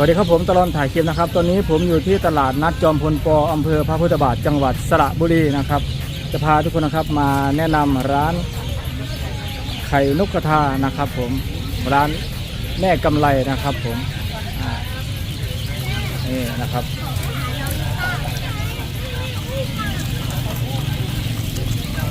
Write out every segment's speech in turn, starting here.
วัสดีครับผมตลอดถ่ายคลิปนะครับ ตอนนี้ผมอยู่ที่ตลาดนัดจอมพลปออำเภอพระพุทธบาทจังหวัดสระบุรีนะครับ จะพาทุกคนนะครับมาแนะนำร้านไข่นกกระทานะครับ ผมร้านแม่กำไรนะครับ ผมอ่านี่นะครับ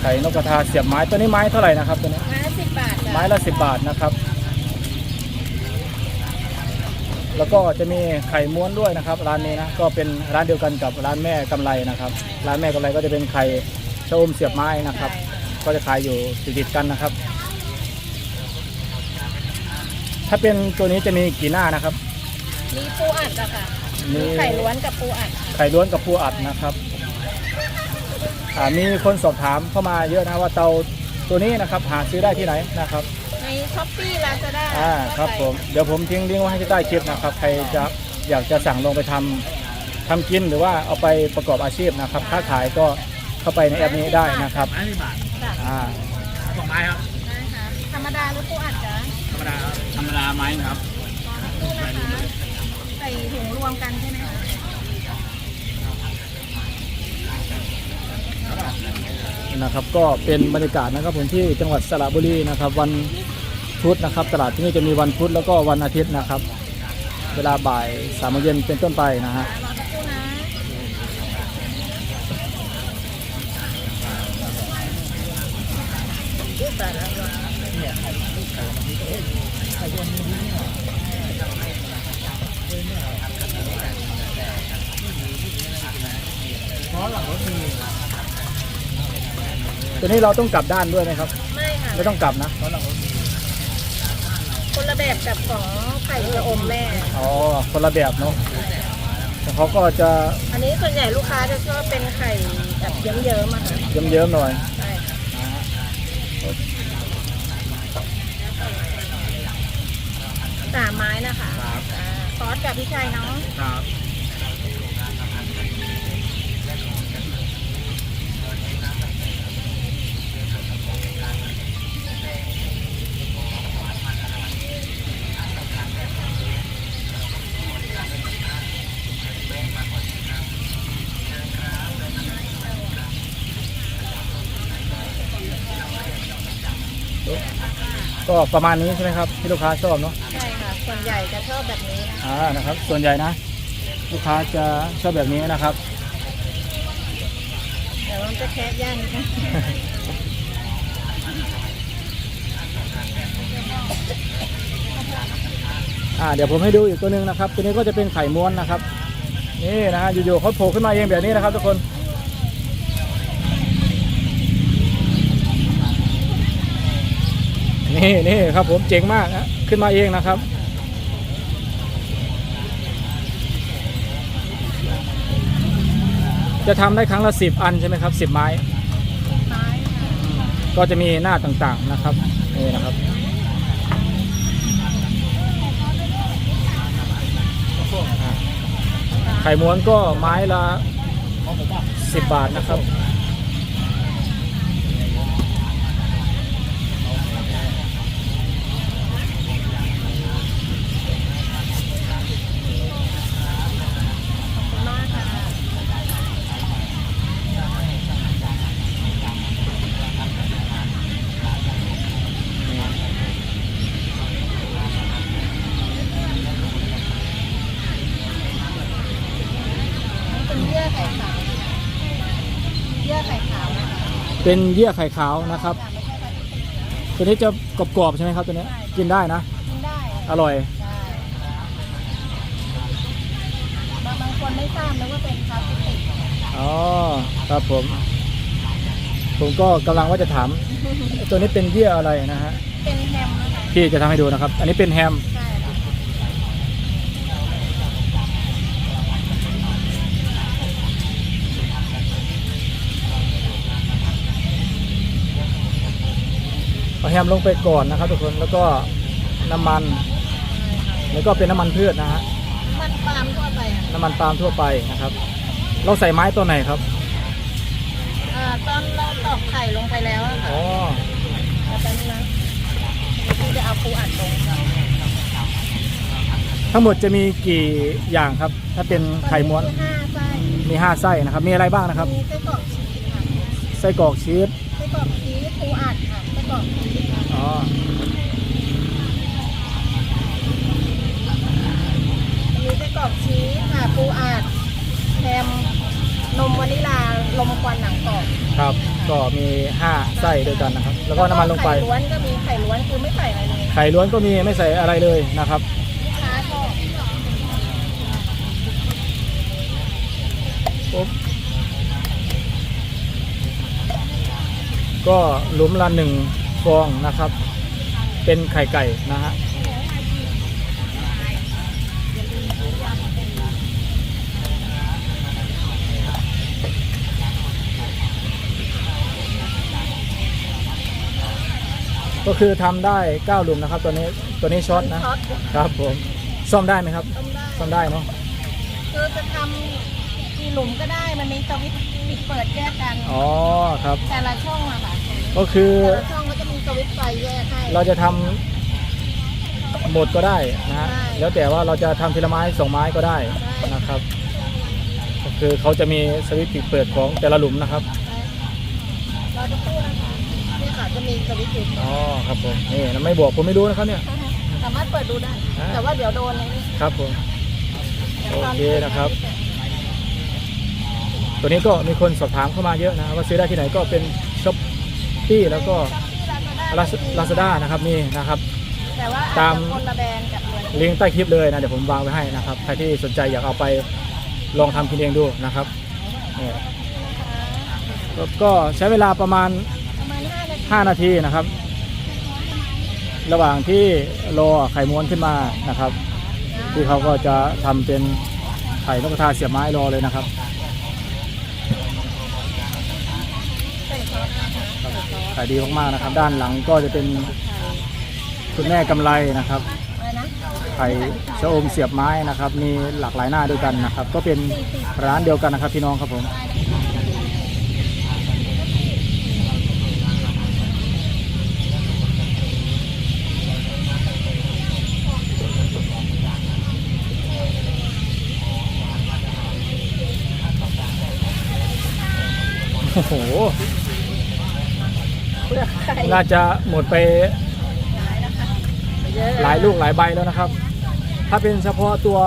ไข่นกกระทาเสียบไม้ตัวนี้ไม้เท่าไหร่นะครับตัวนี้ไม้ละสิบบาทจ้ะไม้ละสิบบาทนะครับ แล้วก็จะมีไข่ม้วนด้วยนะครับ ร้านนี้นะก็เป็นร้านเดียวกันกับร้านแม่กำไรนะครับ ร้านแม่กำไรก็จะเป็นไข่ชะอมเสียบไม้นะครับ ก็จะขายอยู่ติดๆกันนะครับ ถ้าเป็นตัวนี้จะมีกี่หน้านะครับ มีปูอัดอะค่ะมี มีไข่ล้วนกับปูอัดค่ะไข่ล้วนกับปูอัดนะครับอ่ามีคนสอบถามเข้ามาเยอะนะว่าเตาตัวนี้นะครับ หาซื้อได้ที่ไหนนะครับใน ช้อปปี้ลาซาด้าอ่าครับผมเดี๋ยวผมทิ้งลิงก์ไว้ให้ที่ใต้คลิปนะครับใครจะอยากจะสั่งลงไปทำทำกินหรือว่าเอาไปประกอบอาชีพนะครับค้าขายก็เข้าไปในแอปนี้ได้นะครับไม้ไม่บาทจ้ะอ่าสองไม้ครับ นะคะธรรมดาหรือปูอัดจ้ะธรรมดาครับธรรมดาไม้นะครับปูนะคะใส่ถุงรวมกันใช่ไหมคะนะครับ ก็เป็นบรรยากาศนะครับผมที่จังหวัดสระบุรีนะครับ วัน พุธนะครับ ตลาดที่นี่จะมีวันพุธแล้วก็วันอาทิตย์นะครับ เวลาบ่ายสามโมงเย็นเป็นต้นไปนะฮะรอสักครู่นะตัวนี้เราต้องกลับด้านด้วยไหมครับ ไม่ค่ะ ไม่ต้องกลับนะ คนละแบบกับของไข่ชะอมแม่ อ๋อคนละแบบเนาะแต่เขาก็จะอันนี้ส่วนใหญ่ลูกค้าจะชอบเป็นไข่แบบเยิ้มๆอะค่ะเยิ้มๆหน่อย ใช่ค่ะนะฮะสามไม้นะคะครับอ่าซอสกับพี่ชัยเนาะ ครับ ก็ประมาณนี้ใช่ไหมครับที่ลูกค้าชอบเนาะใช่ค่ะ ส่วนใหญ่จะชอบแบบนี้นะอ่านะครับ ส่วนใหญ่นะ ลูกค้าจะชอบแบบนี้นะครับแต่ว่ามันจะแคบย่างนิดนึงอ่าเดี๋ยวผมให้ดูอีกตัวหนึ่งนะครับ ตัวนี้ก็จะเป็นไข่ม้วนนะครับ นี่นะฮะอยู่ๆเขาโผล่ขึ้นมาเองแบบนี้นะครับทุกคน นี่นี่ครับผมเจ๋งมากนะขึ้นมาเองนะครับ จะทำได้ครั้งละสิบอันใช่ไหมครับสิบไม้ไม้ค่ะก็จะมีหน้าต่างๆนะครับนี่นะครับไข่ม้วนก็ไม้ละ10บาทนะครับ ขอบคุณมากค่ะ เป็นเยื่อไข่ขาวนะคะเยื่อไข่ขาวนะคะ เป็นเยื่อไข่ขาวนะครับแต่ไม่ใช่พลาสติกตัวนี้จะกรอบๆใช่ไหมครับตัวนี้กินได้นะ กินได้อะอร่อยได้บางบางคนไม่ทราบนะว่าเป็นพลาสติกอ๋อครับผม ผมก็กำลังว่าจะถาม ตัวนี้เป็นเยื่ออะไรนะฮะเป็นแฮมนะคะ พี่จะทำให้ดูนะครับ อันนี้เป็นแฮม แฮมลงไปก่อนนะครับ ทุกคนแล้วก็น้ำมัน แล้วก็เป็นน้ำมันพืชนะฮะมันปาล์มทั่วไปอะน้ำมันปาล์มทั่วไปนะครับ เราใส่ไม้ตัวไหนครับอ่าตอนเราตอกไข่ลงไปแล้วอะค่ะอ๋อเอาไปนี่นะที่จะเอาปูอัดลงทั้งหมดจะมีกี่อย่างครับ ถ้าเป็นไข่ม้วนมีห้าไส้มี5ไส้นะครับ มีอะไรบ้างนะครับ มีไส้กรอกชีสค่ะไส้กรอกชีส มีไส้กรอกชีสค่ะปูอัดแฮมนมวานิลาลมควันหนังกรอบครับ ก็มี5ไส้ด้วยกันนะครับ แล้วก็น้ำมันลงไปไข่ล้วนก็มีไข่ล้วนคือไม่ใส่อะไรเลยไข่ล้วนก็มีไม่ใส่อะไรเลยนะครับ ลูกค้าชอบปุ๊บก็หลุมละหนึ่ง ฟองนะครับ เป็นไข่ไก่นะฮะก็คือทำได้9หลุมนะครับ ตัวนี้ตัวนี้ช็อตนะช็อตครับผมซ่อมได้ไหมครับต้มได้ซ่อมได้เนาะคือจะทำกี่หลุมก็ได้มันมีสวิตช์ปิดเปิดแยกกันอ๋อครับแต่ละช่องอะค่ะก็คือแต่ละช่องก็จะมีส วิตช์ไฟแยกให้ เราจะทำหมดก็ได้นะฮะ ได้ แล้วแต่ว่าเราจะทำทีละไม้สองไม้ก็ได้ได้นะครับ ก็คือเขาจะมีสวิตช์ปิดเปิดของแต่ละหลุมนะครับ เราจะพูดนะคะนี่ค่ะจะมีสวิตช์ปิดอ๋อครับผม นี่ไม่บอกผมไม่รู้นะครับเนี่ย สามารถเปิดดูได้ อ่า แต่ว่าเดี๋ยวโดนเลยนี่ครับผม โอเคนะครับ ตัวนี้ก็มีคนสอบถามเข้ามาเยอะนะครับว่าซื้อได้ที่ไหนก็เป็นช้อปปี้แล้วก็ ลาซาด้านะครับนี่นะครับ แต่ว่าตามอาจจะคนละแบรนด์กับตัวนี้ลิงก์ใต้คลิปเลยนะเดี๋ยวผมวางไว้ให้นะครับใครที่สนใจอยากเอาไปลองทำกินเองดูนะครับเนี่ยก็ก็ใช้เวลาประมาณ ประมาณ5นาที5 นาทีนะครับ ระหว่างที่รอไข่ม้วนขึ้นมานะครับ ที่เขาก็จะทำเป็นไข่นกกระทาเสียบไม้รอเลยนะครับ ใส่ซอสนะคะใส่ซอส ขายดีมากๆนะครับ ด้านหลังก็จะเป็นคุณแม่กำไรนะครับไข่ชะอมเสียบไม้นะครับ มีหลากหลายหน้าด้วยกันนะครับ ก็เป็นร้านเดียวกันนะครับพี่น้องครับผมโอ้โห น่าจะหมดไปเยอะหลายลูกหลายใบแล้วนะครับ ถ้าเป็นเฉพาะตัว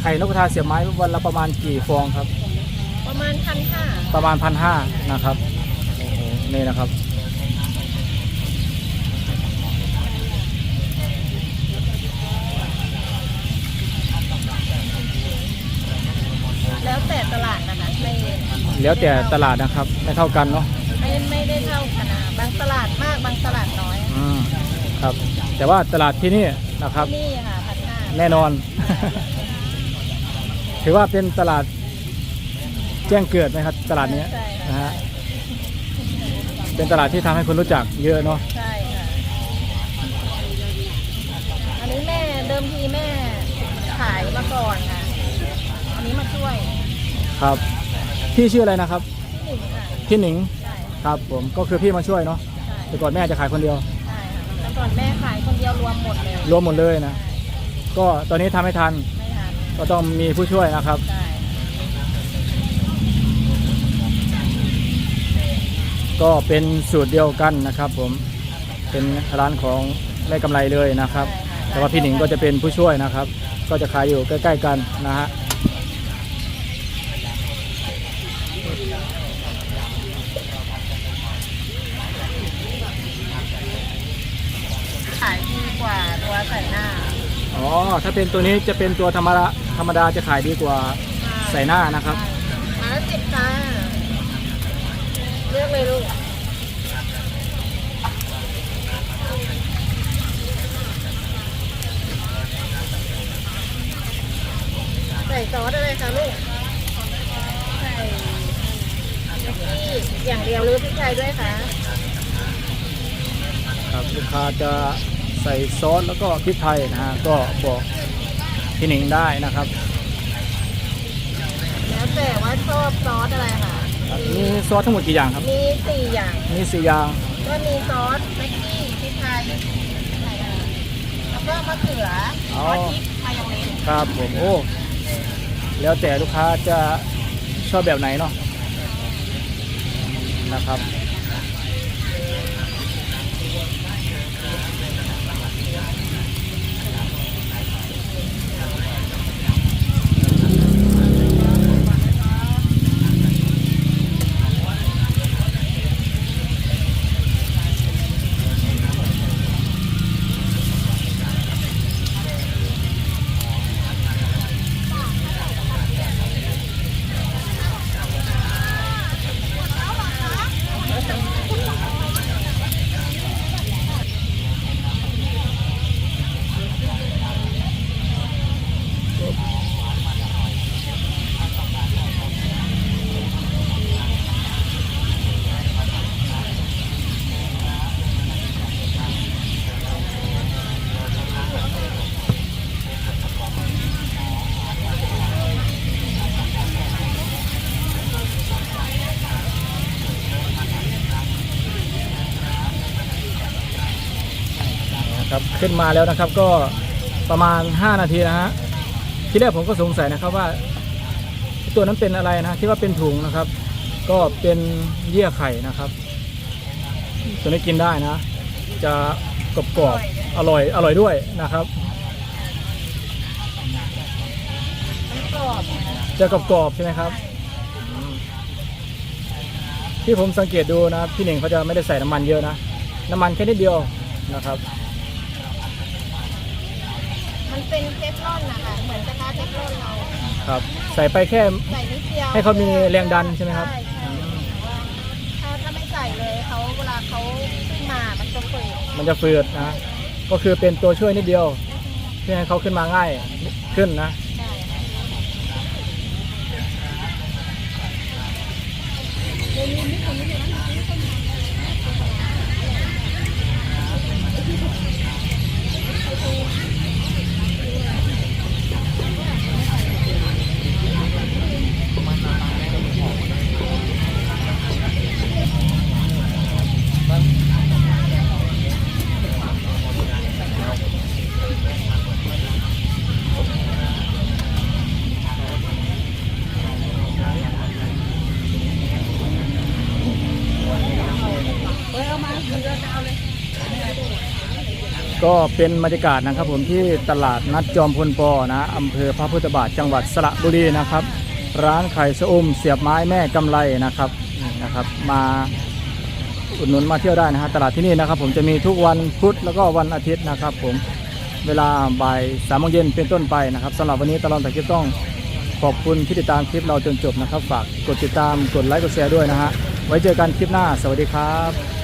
ไข่นกกระทาเสียบไม้วันละประมาณกี่ฟองครับ ประมาณพันห้าประมาณพันห้านะครับโอ้โหนี่นะครับ แล้วแต่ตลาดนะคะไม่แล้วแต่ตลาดนะครับไม่เท่ากันเนาะไม่ไม่ได้ เท่ากันนะบางตลาดมากบางตลาดน้อยอืมครับ แต่ว่าตลาดที่นี่นะครับ ที่นี่ค่ะพันห้าแน่นอน ถือว่าเป็นตลาดแจ้งเกิดไหมครับ ตลาดนี้ใช่นะค่ะฮะเป็นตลาดที่ทำให้คนรู้จักเยอะเนาะใช่ค่ะอันนี้แม่เดิมทีแม่ขายมาก่อนค่ะ อันนี้มาช่วยครับพี่ชื่ออะไรนะครับที่หนึ่งค่ะพี่หนิงใช่ ครับผมก็คือพี่มาช่วยเนาะใช่แต่ก่อนแม่จะขายคนเดียว ใช่ค่ะแต่ก่อนแม่ขายคนเดียวรวมหมดเลยรวมหมดเลยนะ ก็ตอนนี้ทำให้ทันไม่ทันก็ต้องมีผู้ช่วยนะครับ ใช่ก็เป็นสูตรเดียวกันนะครับ ผมเป็นร้านของแม่กำไรเลยนะครับ ใช่ค่ะแต่ว่าพี่หนิงก็จะเป็นผู้ช่วยนะครับ ก็จะขายอยู่ใกล้ ๆ กันนะฮะ ถ้าเป็นตัวนี้จะเป็นตัวธรรมดาธรรมดาจะขายดีกว่าใส่หน้านะครับมาแล้วสิบค่ะเลือกเลยลูกใส่ซอสอะไรคะลูกใส่พริกขี้อย่างเดียวหรือพริกไทยด้วยคะครับลูกค้าจะ ใส่ซอสแล้วก็พริกไทยนะฮะก็บอกพี่หนิงได้นะครับแล้วแต่ว่าชอบซอสอะไรค่ะมีซอสทั้งหมดกี่อย่างครับ มีสี่อย่าง มีสี่อย่าง ก็มีซอสแม็กกี้พริกไทยแล้วก็มะเขือซอสพริกครับผมโอ้แล้วแต่ลูกค้าจะชอบแบบไหนเนาะนะครับ ขึ้นมาแล้วนะครับ ก็ประมาณ 5 นาทีนะฮะที่แรกผมก็สงสัยนะครับว่า ตัวนั้นเป็นอะไรนะที่ว่าเป็นถุงนะครับ ก็เป็นเยื่อไข่นะครับ ตัวนี้กินได้นะ จะกรอบกรอบอร่อยอร่อยด้วยนะครับจะกรอบกรอบใช่ไหมครับ ที่ผมสังเกตดูนะพี่หนึ่งเขาจะไม่ได้ใส่น้ำมันเยอะนะน้ำมันแค่นิดเดียวนะครับ เป็นเทฟลอนนะคะเหมือนกระทะเทฟลอนเราครับ ใส่ไปแค่ ใส่นิดเดียวให้เขามีแรงดันใช่ไหมครับ ใช่ใช่แต่ว่าถ้าถ้าไม่ใส่เลยเขาเวลาเขาขึ้นมามันจะเปิดมันจะฝืดนะ ก็คือเป็นตัวช่วยนิดเดียว เพื่อให้เขาขึ้นมาง่ายขึ้นนะ ก็เป็นบรรยากาศนะครับผมที่ตลาดนัดจอมพลปอนะอำเภอพระพุทธบาทจังหวัดสระบุรีนะครับ ร้านไข่สะอมเสียบไม้แม่กำไรนะครับนี่นะครับ มาอุดหนุนมาเที่ยวได้นะฮะตลาดที่นี่นะครับ ผมจะมีทุกวันพุธแล้วก็วันอาทิตย์นะครับ ผมเวลาบ่ายสามโมงเย็นเป็นต้นไปนะครับสำหรับวันนี้ตลอดแต่คลิปต้องขอบคุณที่ติดตามคลิปเราจนจบนะครับ ฝากกดติดตามกดไลค์กดแชร์ด้วยนะฮะไว้เจอกันคลิปหน้า สวัสดีครับ